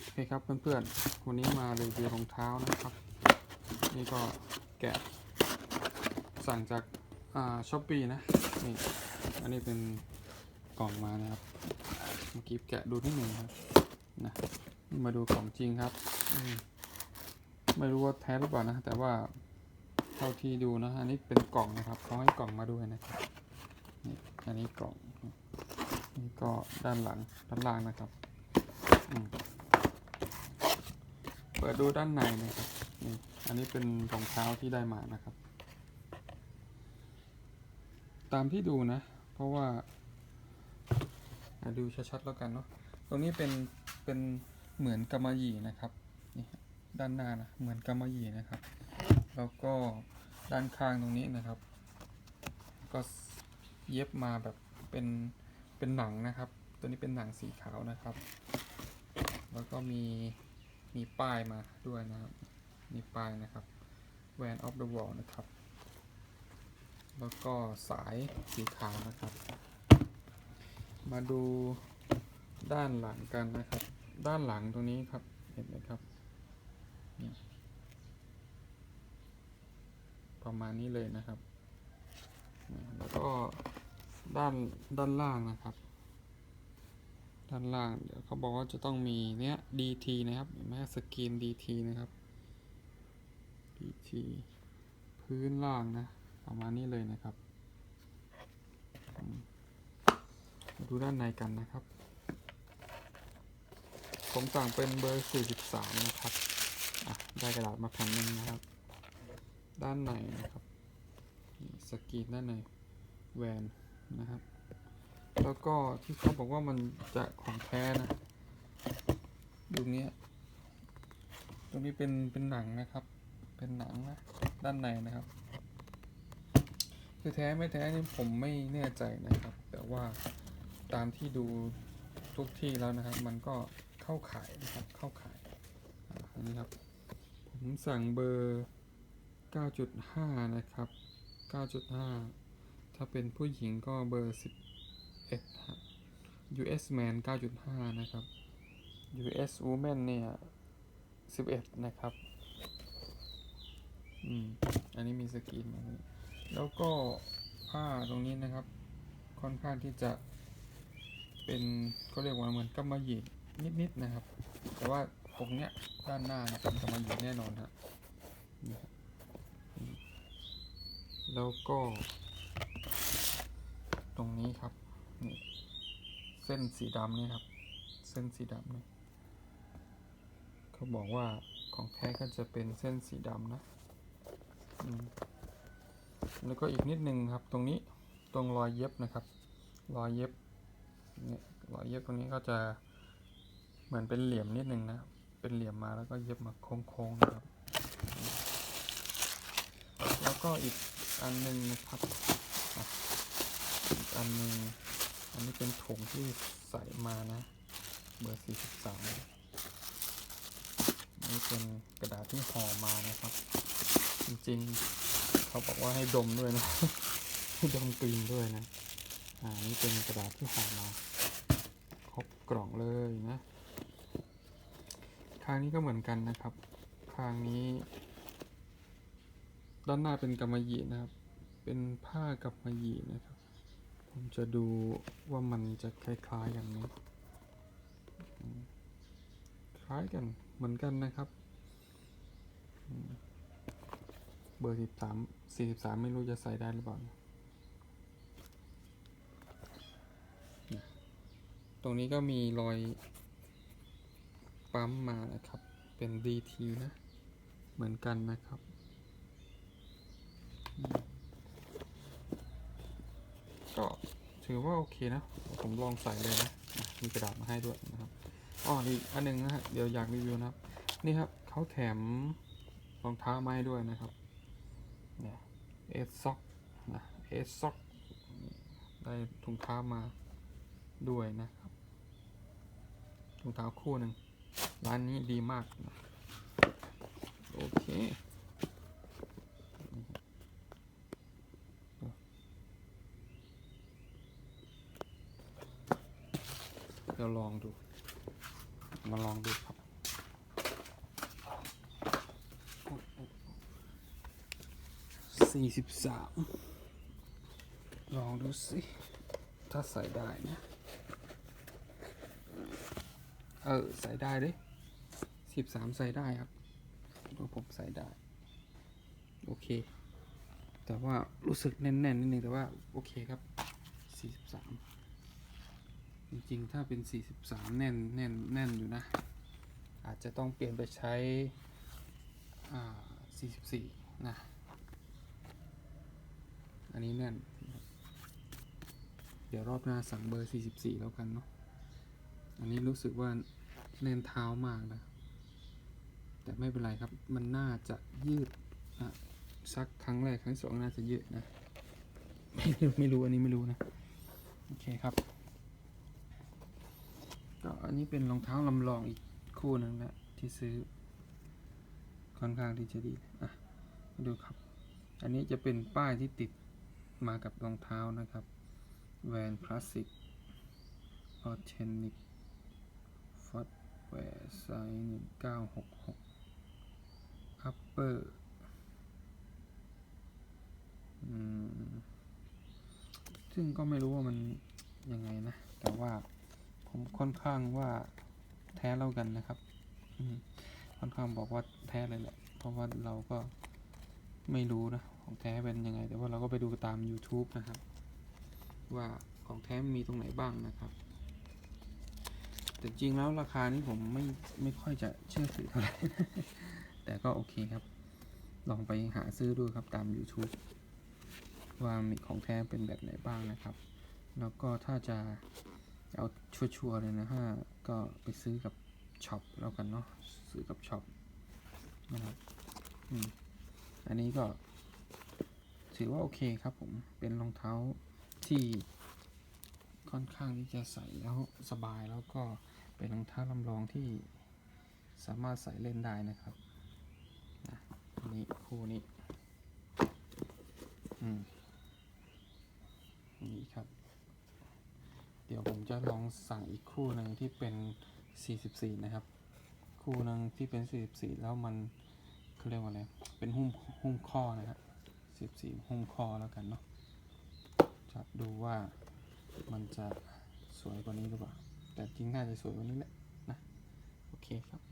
โอเคครับเพื่อนๆ วันนี้มารีวิวรองเท้านะครับ นี่ก็แกะ สั่งจากอ่าช้อปปีนะ นี่ อันนี้เป็นกล่องมานะครับ เมื่อกี้แกะดูนิดหนึ่งครับ นะมาดูของจริงครับมไม่รู้ว่าแท้หรือเปล่านะ แต่ว่าเท่าที่ดูนะ อันนี้เป็นกล่องนะครับเขาให้กล่องมาด้วยนะครับ นี่ อันนี้กล่อง นี่ก็ด้านหลังด้านล่างนะครับ อืม เปิ ดูด้านในนะครับนี่อันนี้เป็นรองเท้าที่ได้มานะครับ ตามที่ดูนะ เพราะว่าอะดูชัดๆแล้วกันเนาะตรงนี้เป็นเป็นเหมือนกำมะหยี่นะครับนี่ด้านหน้านะเหมือนกำมะหยี่นะครับ แล้วก็ด้านข้างตรงนี้นะครับ ก็เย็บมาแบบเป็นเป็นหนังนะครับ ตัวนี้เป็นหนังสีขาวนะครับ แล้วก็มี มีป้ายมาด้วยนะครับ มีป้ายนะครับ Van of the Wall นะครับ แล้วก็สายสีขาวนะครับ มาดูด้านหลังกันนะครับ ด้านหลังตรงนี้ครับ เห็นไหมครับนี่ประมาณนี้เลยนะครับ แล้วก็ด้านด้านล่างนะครับ ด้านล่าง เดี๋ยวเขาบอกว่าจะต้องมีเนี้ย DT นะครับเห็นไหมสกรีน DT นะครับ DT พื้นล่างนะ ประมาณนี้เลยนะครับมาดูด้านในกันนะครับ ผมสั่งเป็นเบอร์ 43 นะครับได้กระดาษมาแผ่นหนึงนะครับ ด้านในนะครับนี่สกรีนด้านในแวนนะครับ แล้วก็ที่เขาบอกว่ามันจะของแท้นะดูนี้ตรงนี้เป็นเป็นหนังนะครับ เป็นหนังนะด้านในนะครับ คือแท้ไม่แท้นี่ผมไม่แน่ใจนะครับ แต่ว่าตามที่ดูทุกที่แล้วนะครับ มันก็เข้าขายนะครับเข้าขายอันนี้ครับ ผมสั่งเบอร์ 9.5 นะครับ 9.5 ถ้าเป็นผู้หญิงก็เบอร์11 ฮะ US Man 9.5 นะครับ US Woman เนี่ย 11 นะครับ อืม อันนี้มีสกรีนมานี่แล้วก็ผ้าตรงนี้นะครับ ค่อนข้างที่จะเป็นเขาเรียกว่าเหมือนกำมะหยี่นิดๆนะครับ แต่ว่าตรงเนี้ยด้านหน้าเป็นกำมะหยี่แน่นอนฮะนี่ครับแล้วก็ ตรงนี้ครับ นี่เส้นสีดำนี่ครับ เส้นสีดำนี่เขาบอกว่าของแท้ก็จะเป็นเส้นสีดำนะแล้วก็อีกนิดนึงครับ ตรงนี้ตรงรอยเย็บนะครับ รอยเย็บเนี่ยรอยเย็บตรงนี้ก็จะเหมือนเป็นเหลี่ยมนิดนึงนะ เป็นเหลี่ยมมาแล้วก็เย็บมาโค้งๆนะครับ แล้วก็อีกอันหนึงนะครับ อีกอันหนึง อันนี้เป็นถุงที่ใส่มานะ เบอร์ 43 นี่เป็นกระดาษที่ห่อมานะครับ จริงๆ เขาบอกว่าให้ดมด้วยนะ ให้ดมกลิ่นด้วยนะ อ่า นี่เป็นกระดาษที่ห่อมา ครบกล่องเลยนะ ข้างนี้ก็เหมือนกันนะครับ ข้างนี้ ด้านหน้าเป็นกำมะหยี่นะครับ เป็นผ้ากำมะหยี่นะครับ ผมจะดูว่ามันจะคล้ายๆกันไหมคล้ายกันเหมือนกันนะครับ เบอร์สิบสามสี่สิบสามไม่รู้จะใส่ได้หรือเปล่า ตรงนี้ก็มีรอยปั๊มมานะครับ เป็น DT นะ เหมือนกันนะครับ ก็ถือว่าโอเคนะ ผมลองใส่เลยนะ มีกระดาษมาให้ด้วยนะครับอ๋ออีกอันหนึงนะฮะเดี๋ยวอยากรีวิวนะครับ นี่ครับเขาแถมรองเท้ามาให้ด้วยนะครับเนี่ยเอสซ็อกนะเอสซ็อกได้ถุงเท้ามาด้วยนะครับถุงเท้าคู่หนึ่งร้านนี้ดีมากนะโอเค จะลองดู มาลองดูครับสี่สิบสามลองดูสิ ถ้าใส่ได้นะ เออ ใส่ได้เลยสิบสามใส่ได้ครับดูผมใส่ได้ โอเค แต่ว่ารู้สึกแน่นๆนิดนึงแต่ว่า โอเคครับสี่สิบสาม จริงๆ ถ้าเป็นสี่สิบสามแน่นแน่นแน่นอยู่นะ อาจจะต้องเปลี่ยนไปใช้อ่าสี่สิบสี่นะ อันนี้แน่น เดี๋ยวรอบหน้าสั่งเบอร์ 44 แล้วกันเนาะ อันนี้รู้สึกว่าแน่นเท้ามากนะ แต่ไม่เป็นไรครับ มันน่าจะยืดอะสักครั้งแรกครั้งสองน่าจะยืดนะ ไม่รู้ไม่รู้อันนี้ไม่รู้นะ โอเคครับ ก็อันนี้เป็นรองเท้าลำลองอีกคู่หนึ่งแหละที่ซื้อค่อนข้างที่จะดีอะมาดูครับ อันนี้จะเป็นป้ายที่ติดมากับรองเท้านะครับแวนคลาสสิกออเทนิกฟัตแวร์ไซส์หนึ่งเก้าหกหกอัปเปอร์ซึ่งก็ไม่รู้ว่ามันยังไงนะ แต่ว่า ผมค่อนข้างว่าแท้แล้วกันนะครับค่อนข้างบอกว่าแท้เลยแหละ เพราะว่าเราก็ไม่รู้นะ ของแท้เป็นยังไง แต่ว่าเราก็ไปดูตาม YouTube นะครับ ว่าของแท้มีตรงไหนบ้างนะครับแต่จริงแล้วราคานี้ผมไม่ไม่ค่อยจะเชื่อถือเท่าไหร่ แต่ก็โอเคครับ ลองไปหาซื้อดูครับตาม YouTube ว่ามีของแท้เป็นแบบไหนบ้างนะครับ แล้วก็ถ้าจะ เอาชัวร์ๆเลยนะฮะก็ไปซื้อกับช็อปแล้วกันเนาะซื้อกับช็อปนะครับอืมอันนี้ก็ ถือว่าโอเคครับผมเป็นรองเท้าที่ค่อนข้างที่จะใส่แล้วสบายแล้วก็เป็นรองเท้าลำลองที่สามารถใส่เล่นได้นะครับนะนี้คู่นี้ อืมนี่ครับ เดี๋ยวผมจะลอง สั่งอีกคู่หนึ่งที่เป็น 44 นะครับ คู่หนึ่งที่เป็น 44 แล้วมันเขาเรียกว่าอะไร เป็นหุ้มหุ้มข้อนะครับ14 หุ้มคอแล้วกันเนาะ จะดูว่ามันจะสวยกว่านี้หรือเปล่า แต่จริงน่าจะสวยกว่านี้แหละนะ โอเคครับ